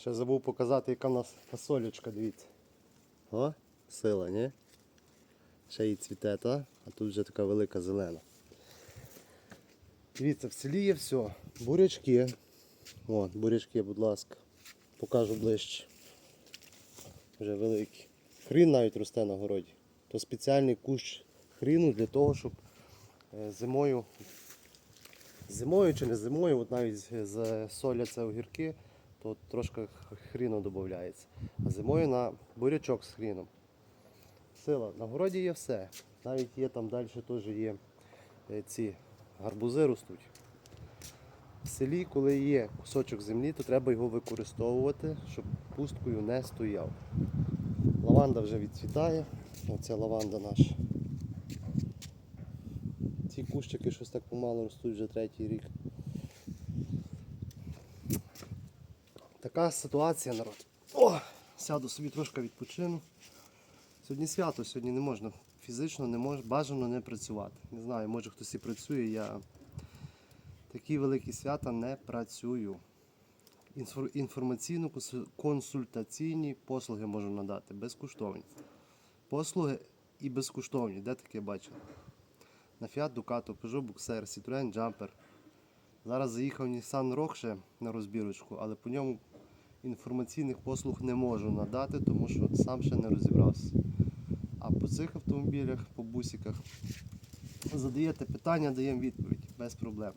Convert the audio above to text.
Ще забув показати, яка в нас фасолечка, дивіться. О, сила, ні? Ще й цвіте, та? а тут вже така велика зелена. Дивіться, в селі є все. Бурячки. От, бурячки, будь ласка. Покажу ближче. Вже великі. Хрін навіть росте на городі. То спеціальний кущ хріну для того, щоб е, зимою, зимою чи не зимою, от навіть засоляться огірки, то трошки хріну додається. А зимою на бурячок з хріном. Сила, на городі є все. Навіть є там далі теж є е, ці гарбузи ростуть. В селі, коли є кусочок землі, то треба його використовувати, щоб пусткою не стояв. Лаванда вже відцвітає. Оце лаванда наша. Ці кущики щось так помало ростуть вже третій рік. Така ситуація, народ. О! Сяду собі трошки відпочину. Сьогодні свято, сьогодні не можна фізично не мож, бажано не працювати. Не знаю, може хтось і працює, я такі великі свята не працюю. Інфор- Інформаційно-консультаційні послуги можу надати, безкоштовні. Послуги і безкоштовні, де таке бачили? На Fiat Ducato, Peugeot Boxer, Citroen Jumper. Зараз заїхав Nissan Rogue ще на розбірочку, але по ньому інформаційних послуг не можу надати, тому що сам ще не розібрався. А по цих автомобілях, по бусиках, задаєте питання, даємо відповідь без проблем.